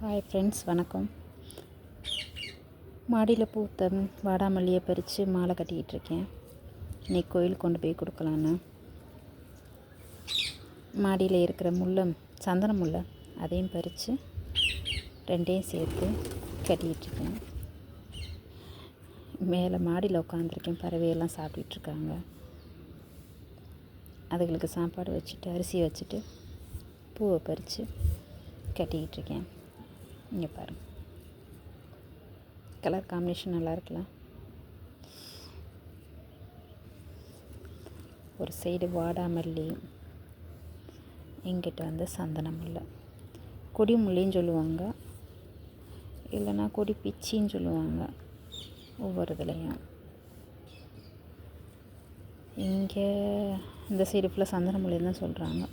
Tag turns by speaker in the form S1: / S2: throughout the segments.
S1: Hi friends வணக்கம். மாடியில் பூத்த வாடாமல்லியை பறித்து மாலை கட்டிக்கிட்டு இருக்கேன். இன்னைக்கு கோயிலுக்கு கொண்டு போய் கொடுக்கலான்னு. மாடியில் இருக்கிற முல்லை சந்தன முல்லை அதையும் பறித்து ரெண்டையும் சேர்த்து கட்டிக்கிட்டுருக்கேன் மேலே மாடியில் உட்காந்துருக்கேன் பறவையெல்லாம் சாப்பிட்டுட்ருக்காங்க அதுகளுக்கு சாப்பாடு வச்சுட்டு அரிசி வச்சுட்டு பூவை பறித்து கட்டிக்கிட்டு இருக்கேன். இங்கே பாருங்க. கலர் காம்பினேஷன் நல்லா இருக்குல்ல? ஒரு சைடு வாடாமல்லி எங்கிட்ட வந்து சந்தன கொடிமுல்லின்னு கொடி சொல்லுவாங்க. இல்லைன்னா கொடி பிச்சின்னு சொல்லுவாங்க. ஒவ்வொரு இதுலேயும். இங்கே இந்த சைடு ஃபுல்லாக சந்தன தான் சொல்கிறாங்க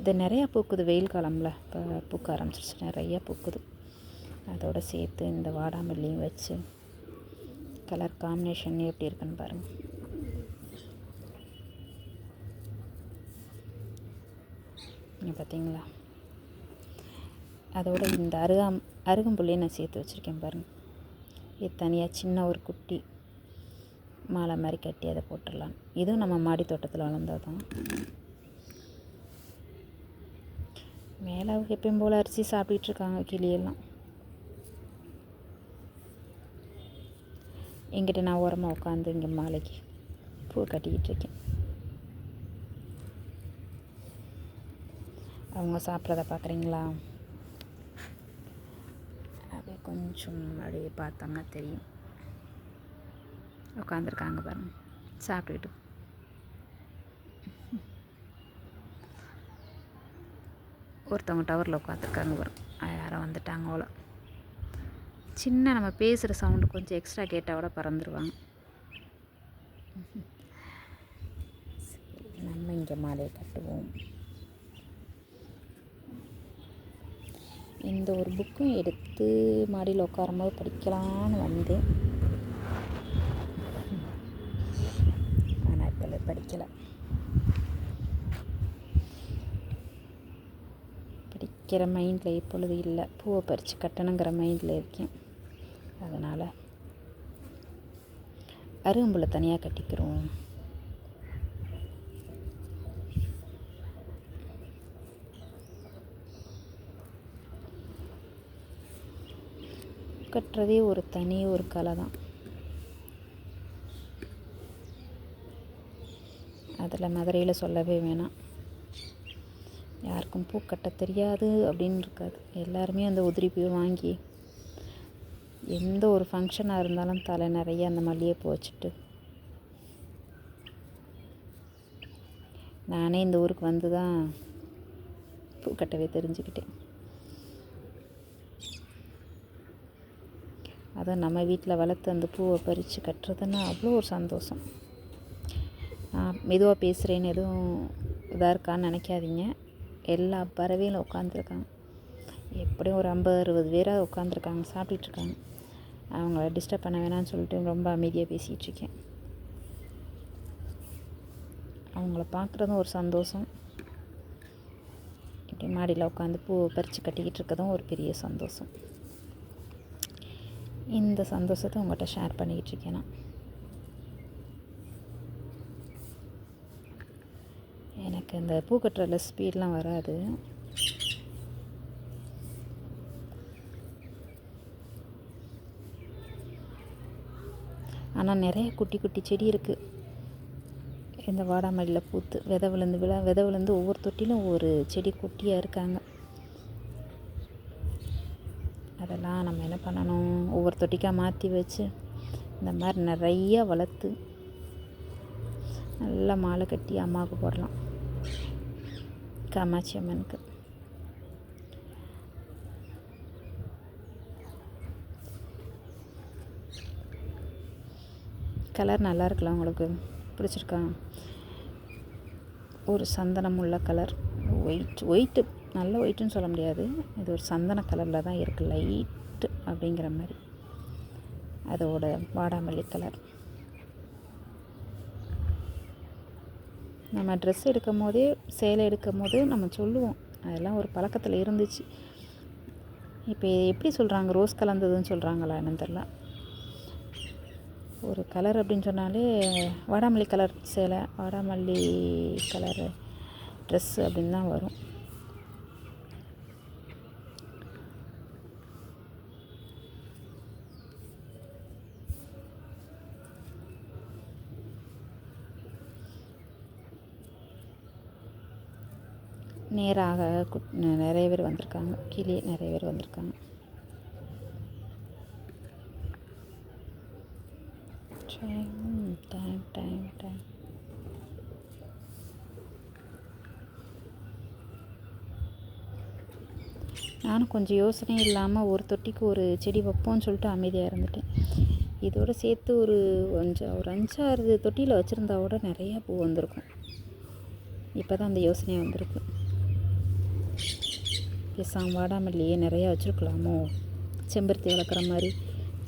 S1: இது நிறையா பூக்குது. வெயில் காலமில் இப்போ பூக்க ஆரம்பிச்சிருச்சு. நிறையா பூக்குது. அதோடு சேர்த்து இந்த வாடாமல்லியும் வச்சு கலர் காம்பினேஷன் எப்படி இருக்குன்னு பாருங்கள் இங்கே பார்த்தீங்களா அதோட இந்த அருகாம் அருகம்புள்ளையும் நான் சேர்த்து வச்சுருக்கேன் பாருங்கள் இது தனியாக சின்ன ஒரு குட்டி மாலை மாதிரி கட்டி அதை போட்டுடலாம். இதுவும் நம்ம மாடி தோட்டத்தில் வளர்ந்தால் தான் மேலே எப்பயும் போல் அரிசி சாப்பிட்டுட்ருக்காங்க கிளியெல்லாம். எங்கிட்ட நான் ஓரமாக உட்காந்து இங்கே மாலைக்கு பூ கட்டிக்கிட்டு இருக்கேன் அவங்க சாப்பிட்றத பார்க்குறீங்களா? அப்படியே கொஞ்சம் அப்படியே பார்த்தோம்னா தெரியும். உட்காந்துருக்காங்க பாருங்க. சாப்பிட்டுக்கிட்டு ஒருத்தவங்க டவரில் உட்காந்துருக்காங்க வரும் யாரோ வந்துட்டாங்க அவ்வளோ சின்ன நம்ம பேசுகிற சவுண்டு கொஞ்சம் எக்ஸ்ட்ரா கேட்டால் கூட பறந்துருவாங்க. சரி, நம்ம இங்கே மாலையை கட்டுவோம். இந்த ஒரு புக்கும் எடுத்து மாடியில் உட்காரும்போது படிக்கலான்னு வந்தேன். ஆனால் இப்போ படிக்கலை. படிக்கிற மைண்டில் இப்பொழுது இல்லை. பூவை பறித்து கட்டணுங்கிற மைண்டில் இருக்கேன். அதனால் அருகம்புல்லை தனியாக கட்டிக்கிறோம். கட்டுறதே ஒரு தனி ஒரு கலை தான். அதில் மதுரையில் சொல்லவே வேணாம். யாருக்கும் பூ கட்ட தெரியாது அப்படின்னு இருக்காது. எல்லாருமே அந்த உதிரி பூ வாங்கி எந்த ஒரு ஃபங்க்ஷனாக இருந்தாலும் தலை நிறைய அந்த மல்லிகைப்பூ வச்சுட்டு. நானே இந்த ஊருக்கு வந்து தான் பூ கட்டவே தெரிஞ்சுக்கிட்டேன். அதை நம்ம வீட்டில் வளர்த்து அந்த பூவை பறித்து கட்டுறதுன்னா அவ்வளோ ஒரு சந்தோஷம். நான் மெதுவாக பேசுகிறேன்னு எதுவும் இதாக இருக்கான்னு நினைக்காதீங்க. எல்லா பறவைகளும் உட்காந்துருக்காங்க எப்படியும் ஒரு ஐம்பது அறுபது பேராக உட்காந்துருக்காங்க சாப்பிட்டுட்ருக்காங்க. அவங்கள டிஸ்டர்ப் பண்ண வேணாம்னு சொல்லிட்டு ரொம்ப அமைதியாக பேசிகிட்ருக்கேன். அவங்கள பார்க்குறதும் ஒரு சந்தோஷம். இப்படி மாடியில் உட்காந்து பூ பறித்து கட்டிக்கிட்டு இருக்கதும் ஒரு பெரிய சந்தோஷம். இந்த சந்தோஷத்தை உங்கள்கிட்ட ஷேர் பண்ணிக்கிட்டு இருக்கேன் நான். எனக்கு இந்த பூ கட்டுறதுல ஸ்பீட்லாம் வராது. ஆனால் நிறைய குட்டி குட்டி செடி இருக்குது இந்த வாடாமல்லியில் பூத்து விதை விழுந்து விழா விதை விழுந்து ஒவ்வொரு தொட்டிலும் ஒவ்வொரு செடி குட்டியாக இருக்காங்க. அதெல்லாம் நம்ம என்ன பண்ணணும்? ஒவ்வொரு தொட்டிக்காக மாற்றி வச்சு இந்த மாதிரி நிறைய வளர்த்து நல்லா மாலை கட்டி அம்மாவுக்கு போடலாம். காமாட்சி அம்மனுக்கு கலர் நல்லா இருக்கலாம் உங்களுக்கு? பிடிச்சிருக்கா? ஒரு சந்தனம் உள்ள கலர். ஒயிட் ஒயிட்டு நல்ல ஒயிட்டுன்னு சொல்ல முடியாது. இது ஒரு சந்தன கலரில் தான் இருக்குது லைட்டு அப்படிங்கிற மாதிரி. அதோட வாடாமல்லி கலர். நம்ம ட்ரெஸ் எடுக்கும் போதே சேலை எடுக்கும் போது நம்ம சொல்லுவோம். அதெல்லாம் ஒரு பழக்கத்தில் இருந்துச்சு. இப்போ எப்படி சொல்கிறாங்க ரோஸ் கலந்ததுன்னு சொல்கிறாங்களா என்னன்னு தெரில ஒரு கலர் அப்படின்னு சொன்னாலே வாடாமல்லி கலர் சேலை வாடாமல்லி கலர் ட்ரெஸ்ஸு அப்படின்னு தான் வரும். நேராக குட் நிறைய பேர் வந்திருக்காங்க. கீழே நிறைய பேர் வந்திருக்காங்க. Time time time time. நானும் கொஞ்சம் யோசனை இல்லாமல் ஒரு தொட்டிக்கு ஒரு செடி வைப்போம்னு சொல்லிட்டு அமைதியாக இருந்துட்டேன். இதோடு சேர்த்து ஒரு கொஞ்சம் ஒரு அஞ்சாறு தொட்டியில் வச்சுருந்தா கூட நிறையா பூ வந்திருக்கும். இப்போ தான் அந்த யோசனை வந்திருக்கு. பேசாமல் வாடாமல்லியே நிறையா வச்சுருக்கலாமோ? செம்பருத்தி வளர்க்குற மாதிரி.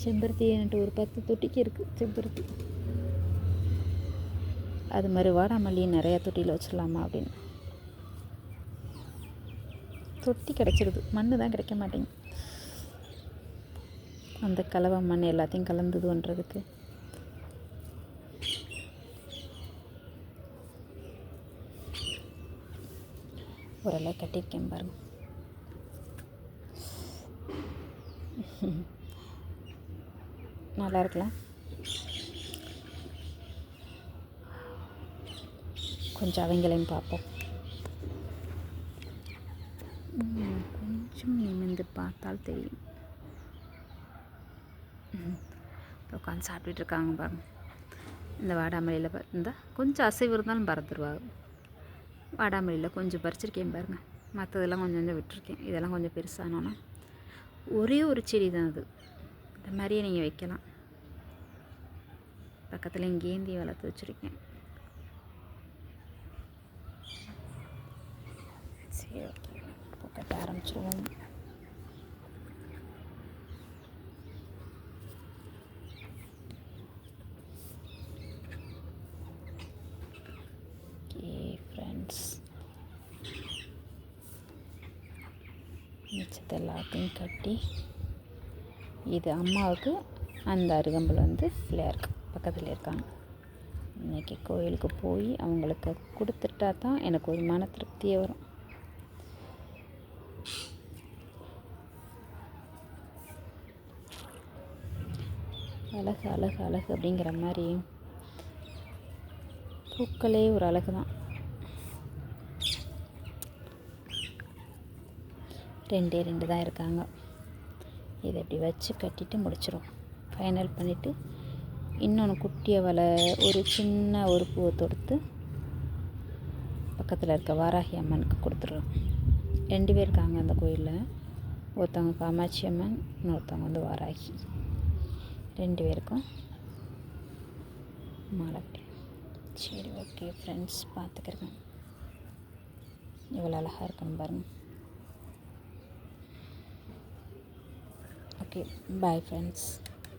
S1: செம்பருத்தி என்கிட்ட ஒரு பத்து தொட்டிக்கு இருக்குது செம்பருத்தி. அது மாதிரி வாடாமல்லி நிறையா தொட்டியில் வச்சிடலாமா அப்படின்னு. தொட்டி கிடச்சிருது. மண் தான் கிடைக்க மாட்டேங்குது. அந்த கலவை மண் எல்லாத்தையும் கலந்தது பண்ணுறதுக்கு ஓரளவு கட்டியிருக்கேன் பாருங்கள் நல்லா இருக்கலாம் கொஞ்சம் அவங்களையும் பார்ப்போம். கொஞ்சம் நிமிர்ந்து பார்த்தால் தெரியும். உட்காந்து சாப்பிட்டுட்டு இருக்காங்க பாருங்க. இந்த வாடாமல்லியில் இருந்தால் கொஞ்சம் அசைவு இருந்தாலும் பறந்துடுவாங்க வாடாமல்லியில் கொஞ்சம் பறிச்சிருக்கேன் பாருங்கள் மற்றதெல்லாம் கொஞ்சம் கொஞ்சம் விட்டுருக்கேன். இதெல்லாம் கொஞ்சம் பெருசானோன்னா. ஒரே ஒரு செடி தான் அது. இந்த மாதிரியே நீங்கள் வைக்கலாம். பக்கத்தில் இங்கேந்தி வளர்த்து வச்சுருக்கேன். சரி ஓகே. இப்போ ஆரம்பிச்சிருவோம் ஓகே ஃப்ரெண்ட்ஸ் மிச்சத்தை எல்லாத்தையும் கட்டி இது அம்மாவுக்கு அந்த அருகம்புல் வந்து பிள்ளையாருக்கு பக்கத்தில் இருக்காங்க. இன்றைக்கி கோயிலுக்கு போய் அவங்களுக்கு கொடுத்துட்டா தான் எனக்கு ஒரு மன திருப்தியே வரும். அழகு அழகு அழகு அப்படிங்கிற மாதிரி பூக்களே ஒரு அழகு தான் ரெண்டே ரெண்டு தான் இருக்காங்க. இதை இப்படி வச்சு கட்டிட்டு முடிச்சிடும் ஃபைனல் பண்ணிவிட்டு இன்னொன்று குட்டியை வலை ஒரு சின்ன ஒரு பூவை தொடுத்து பக்கத்தில் இருக்க வாராகி அம்மனுக்கு கொடுத்துருவோம் ரெண்டு பேர் இருக்காங்க அந்த கோயிலில். ஒருத்தவங்க காமாட்சி அம்மன் இன்னொருத்தவங்க வந்து வாராகி. ரெண்டு பேருக்கும் மாலை சரி ஓகே ஃப்ரெண்ட்ஸ் பார்த்துக்கிறேன். இவ்வளோ அழகாக இருக்குன்னு பாருங்கள் ஓகே பாய் ஃப்ரெண்ட்ஸ்